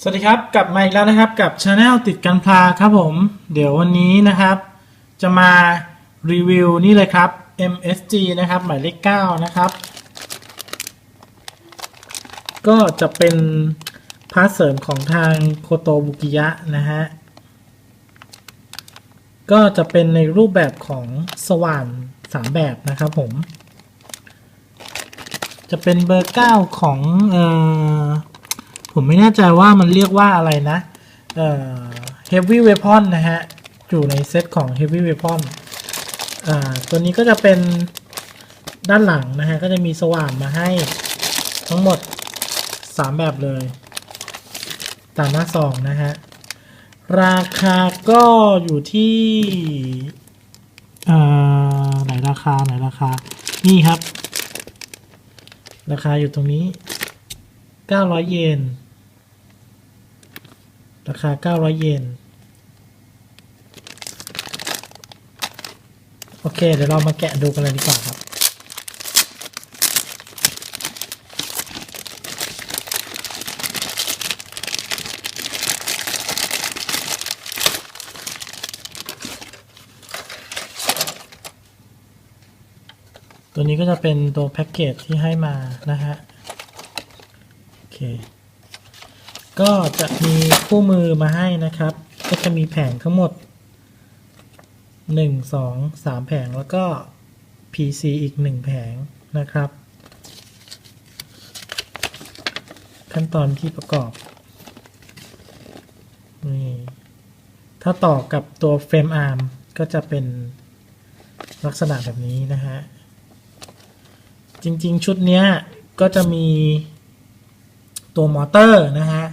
สวัสดีครับ กลับมาอีกแล้วนะครับกับช anel ติดกันพลาครับผม เดี๋ยววันนี้นะครับ จะมารีวิวนี่เลยครับ MSG นะครับ หมายเลข9นะครับ ก็จะเป็นพาร์ทเสริมของทางโคโตบุกิยะนะฮะ ก็จะเป็นในรูปแบบของสว่านสามแบบนะครับผม จะเป็นเบอร์ 9 ของเอ่อ ผมไม่แน่ใจว่ามันเรียกว่าอะไรนะเอ่อ heavy weapon นะฮะ อยู่ในเซตของ heavy weapon อ่าตัวนี้ก็จะเป็นด้านหลังนะฮะ ก็จะมีสว่านมาให้ทั้งหมด 3 แบบเลยตามหน้าซองนะฮะ ราคาก็อยู่ที่เอ่อไหนราคาไหนราคา นี่ครับ ราคาอยู่ตรงนี้ 900 เยน ราคา 900 เยน โอเค เดี๋ยวเรามาแกะดูกันเลยดีกว่าครับ ตัวนี้ก็จะเป็นตัวแพ็กเกจที่ให้มานะฮะ โอเค ก็จะมีคู่มือมาให้นะครับ ก็จะมีแผงทั้งหมด 1 2 3 แผงแล้วก็ PC อีก 1 แผงนะครับ ขั้นตอนที่ประกอบนี่ถ้าต่อกับตัวเฟรมอาร์มก็จะเป็นลักษณะแบบนี้นะฮะ จริงๆ ชุดเนี้ยก็จะมีตัวมอเตอร์นะฮะ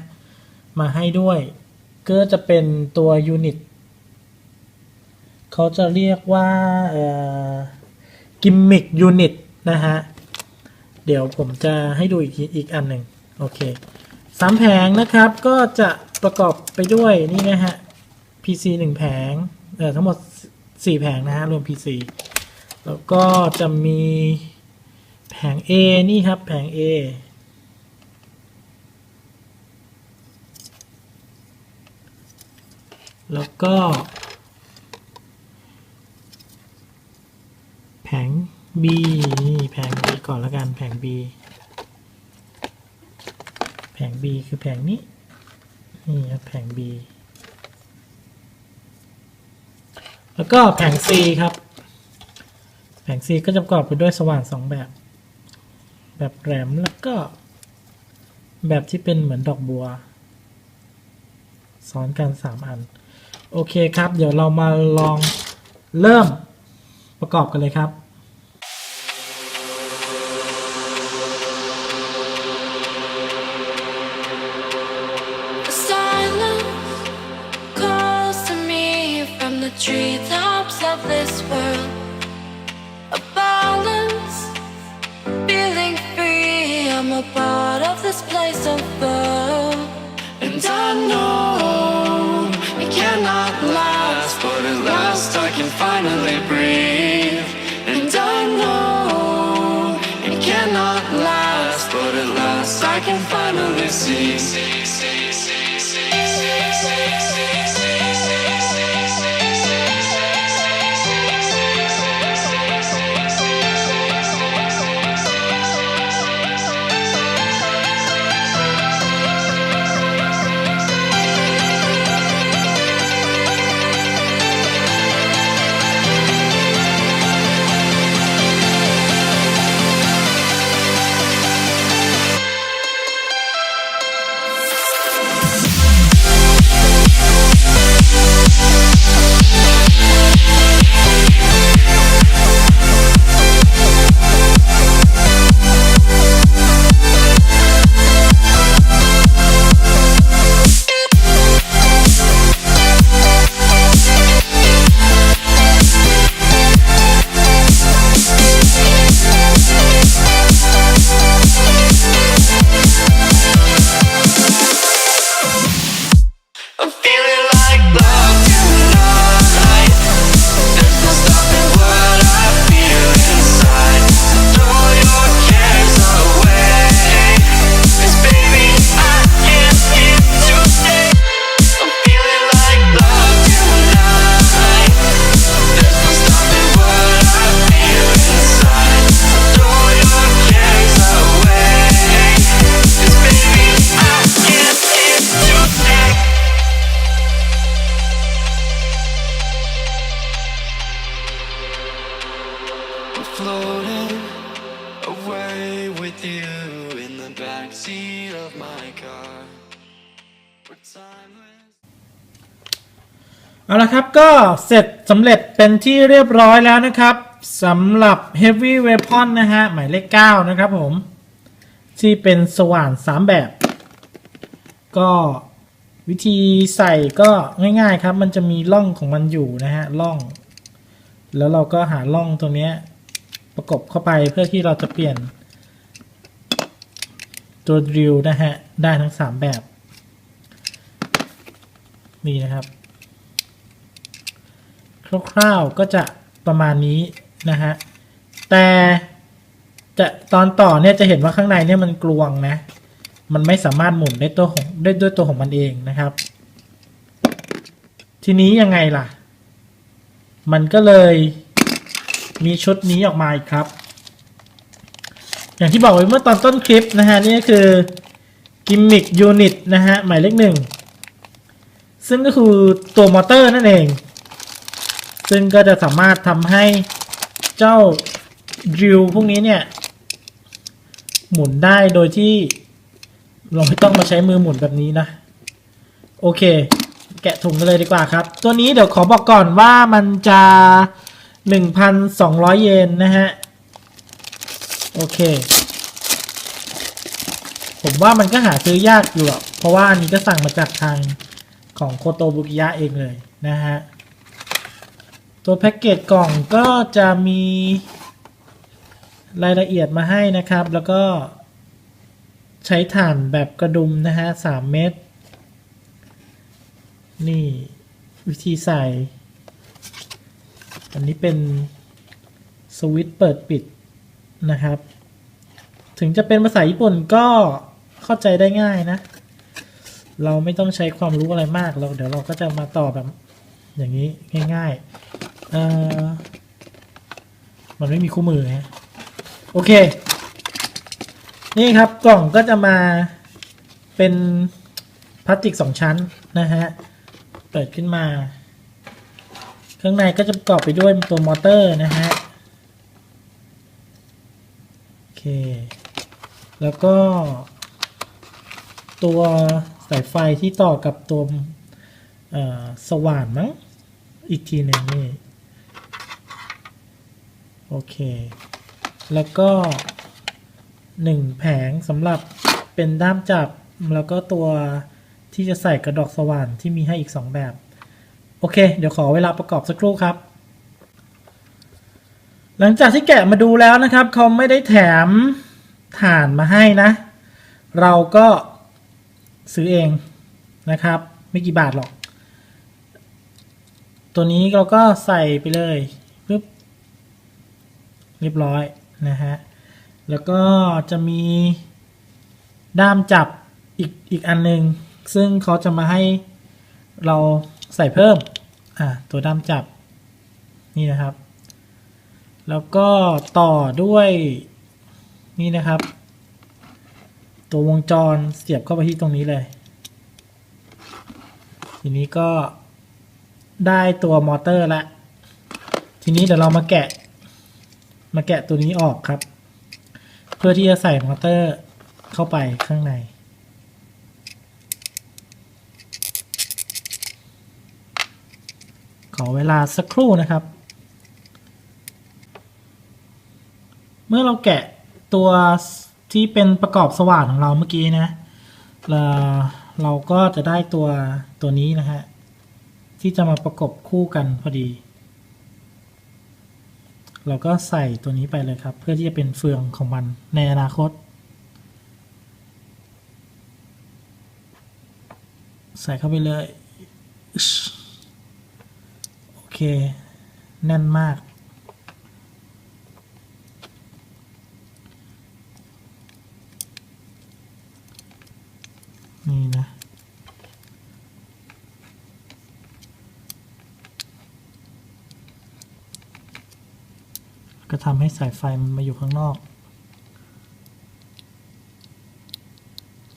มาให้ด้วย ก็จะเป็นตัวยูนิตเขาจะเรียกว่ากิมมิคยูนิตนะฮะ เดี๋ยวผมจะให้ดูอีกทีอีกอันหนึ่งโอเคสามแผงนะครับก็จะประกอบไปด้วยนี่นะฮะ PC หนึ่งแผงเอ่อทั้งหมดสี่แผงนะฮะ รวม PC แล้วก็จะมีแผง A นี่ครับแผง A แล้วก็ แผง B นี่แผง B ก่อนแล้วกันแผง B แผง B คือแผงนี้ นี่ครับแผง B แล้วก็แผง C ครับ แผง C ก็จะประกอบไปด้วยสว่านสองแบบ แบบแหลมแล้วก็ แบบที่เป็นเหมือนดอกบัว ซ้อนกัน 3 อัน โอเคครับ เดี๋ยวเรามาลองเริ่มประกอบกันเลยครับ part of this place of love and I know I can finally breathe. And I know it cannot last, but at last I can finally see. เอาละครับก็เสร็จสำเร็จเป็นที่เรียบร้อยแล้วนะครับสำหรับ Heavy Weapon นะฮะ หมายเลข 9 นะครับผม ที่เป็นสว่าน 3 แบบ ก็วิธีใส่ก็ง่ายๆครับ มันจะมีร่องของมันอยู่นะฮะร่อง แล้วเราก็หาร่องตรงนี้ประกบเข้าไปเพื่อที่เราจะเปลี่ยน ตัวดริลนะฮะ ได้ทั้ง 3 แบบ นี่นะครับ คร่าวๆก็จะประมาณนี้นะฮะ แต่จะตอนต่อเนี่ยจะเห็นว่าข้างในเนี่ยมันกลวงนะ มันไม่สามารถหมุนได้ตัวของได้ด้วยตัวของมันเองนะครับ ทีนี้ยังไงล่ะ มันก็เลยมีชุดนี้ออกมาอีกครับ อย่างที่บอกไว้เมื่อตอนต้นคลิปนะฮะนี่คือกิมมิคยูนิตนะฮะหมายเลขหนึ่งซึ่งก็คือตัวมอเตอร์นั่นเอง ซึ่งก็จะสามารถทำให้เจ้าดริลพวกนี้เนี่ย หมุนได้โดยที่เราไม่ต้องมาใช้มือหมุนแบบนี้นะ โอเค แกะถุงกันเลยดีกว่าครับ ตัวนี้เดี๋ยวขอบอกก่อนว่ามันจะ 1,200 เยนนะฮะ โอเค ผมว่ามันก็หาซื้อยากอยู่หรอกเพราะว่าอันนี้ก็สั่งมาจากทางของโคโตบุกิยะเองเลยนะฮะ ตัวแพ็กเกจกล่องก็จะมีรายละเอียดมาให้นะครับ แล้วก็ใช้ถ่านแบบกระดุมนะฮะสามเม็ดนี่วิธีใส่ อันนี้เป็นสวิตช์เปิดปิดนะครับ ถึงจะเป็นภาษาญี่ปุ่นก็เข้าใจได้ง่ายนะ เราไม่ต้องใช้ความรู้อะไรมากเราเดี๋ยวเราก็จะมาต่อแบบอย่างนี้ง่าย เออมันไม่มีคู่มือฮะโอเค นี่ครับกล่องก็จะมาเป็นพลาสติกสองชั้นนะฮะ เปิดขึ้นมาข้างในก็จะประกอบไปด้วยตัวมอเตอร์นะฮะ โอเค แล้วก็ ตัวสายไฟที่ต่อกับตัวสว่านมั้ง อีกทีหนึ่งนี่ โอเค แล้วก็หนึ่งแผงสำหรับเป็นด้ามจับ แล้วก็ตัวที่จะใส่กระดอกสว่านที่มีให้อีกสองแบบ โอเค เดี๋ยวขอเวลาประกอบสักครู่ครับ หลังจากที่แกะมาดูแล้วนะครับเขาไม่ได้แถมถ่านมาให้นะ เราก็ซื้อเองนะครับ ไม่กี่บาทหรอก ตัวนี้เราก็ใส่ไปเลย เรียบร้อยนะฮะ แล้วก็จะมีด้ามจับอีกอีกอันหนึ่งซึ่งเขาจะมาให้เราใส่เพิ่ม อ่าตัวด้ามจับนี่นะครับ แล้วก็ต่อด้วยนี่นะครับ ตัววงจรเสียบเข้าไปที่ตรงนี้เลย ทีนี้ก็ได้ตัวมอเตอร์ละ ทีนี้เดี๋ยวเรามาแกะ มาแกะตัวนี้ออกครับ เพื่อที่จะใส่มอเตอร์เข้าไปข้างใน ขอเวลาสักครู่นะครับ เมื่อเราแกะตัวที่เป็นประกอบสว่านของเราเมื่อกี้นะเราเราก็จะได้ตัวตัวนี้นะฮะที่จะมาประกบคู่กันพอดี เราก็ใส่ตัวนี้ไปเลยครับ เพื่อที่จะเป็นเฟืองของมันในอนาคต ใส่เข้าไปเลย โอเค แน่นมาก นี่นะ ก็ ทำให้สายไฟมันมาอยู่ข้างนอก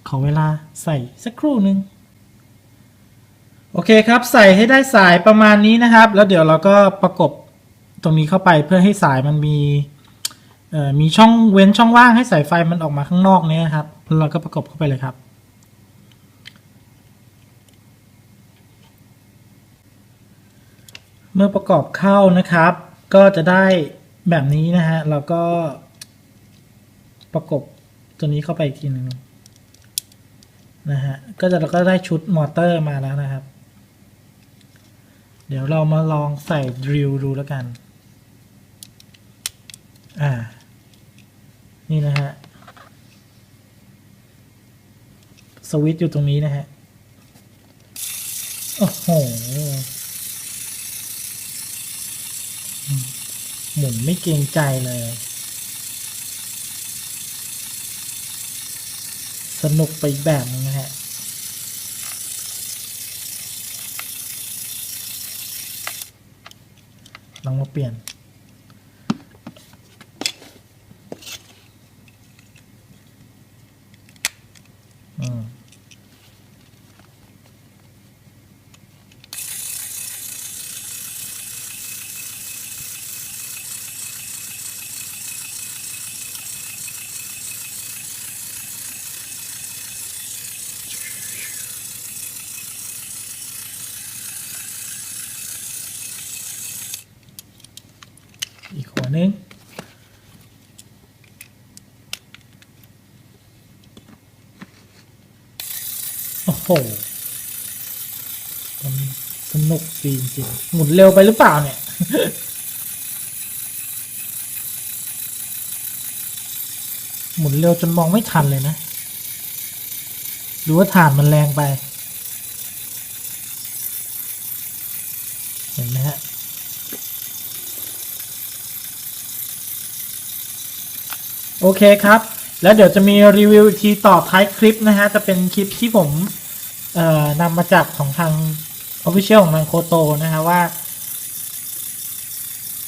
ขอเวลาใส่สักครู่หนึ่งโอเคครับใส่ให้ได้สายประมาณนี้นะครับ แล้วเดี๋ยวเราก็ประกบตรงนี้เข้าไปเพื่อให้สายมันมีมีช่องเว้นช่องว่างให้สายไฟมันออกมาข้างนอกเนี้ยครับแล้วเราก็ประกบเข้าไปเลยครับ เมื่อประกอบเข้านะครับ ก็จะได้ แบบนี้นะฮะแล้วก็ประกบตัวนี้เข้าไปอีกทีหนึ่งนะฮะ ก็จะเราก็ได้ชุดมอเตอร์มาแล้วนะครับ เดี๋ยวเรามาลองใส่ดริลดูแล้วกัน อ่า นี่นะฮะ สวิตช์อยู่ตรงนี้นะฮะ โอ้โห หมุนไม่เกรงใจเลย สนุกไปแบบนึงนะฮะลองมาเปลี่ยน โอ้โหมันสนุกดีจริงๆหมุนเร็วไปหรือเปล่าเนี่ยหมุนเร็วจนมองไม่ทันเลยนะ หรือว่าฐานมันแรงไป เห็นไหมฮะ โอเคครับ แล้วเดี๋ยวจะมีรีวิวอีกทีต่อท้ายคลิปนะฮะ จะเป็นคลิปที่ผม เอ่อนำมาจากของทาง Official ของทางโคโตนะฮะว่า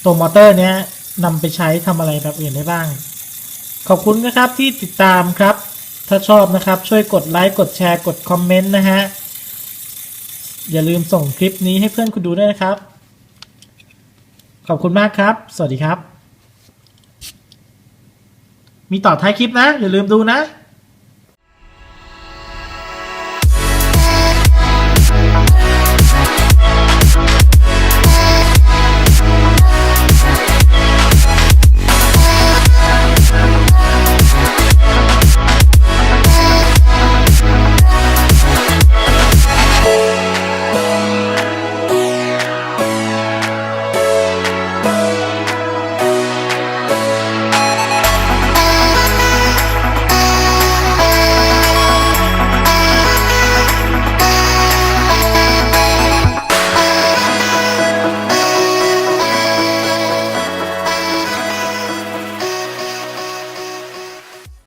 ตัวมอเตอร์เนี้ยนำไปใช้ทำอะไรแบบอื่นได้บ้าง ขอบคุณนะครับที่ติดตามครับ ถ้าชอบนะครับช่วยกดไลค์กดแชร์กดคอมเมนต์นะฮะ อย่าลืมส่งคลิปนี้ให้เพื่อนคุณดูด้วยนะครับ ขอบคุณมากครับ สวัสดีครับ มีต่อท้ายคลิปนะ อย่าลืมดูนะ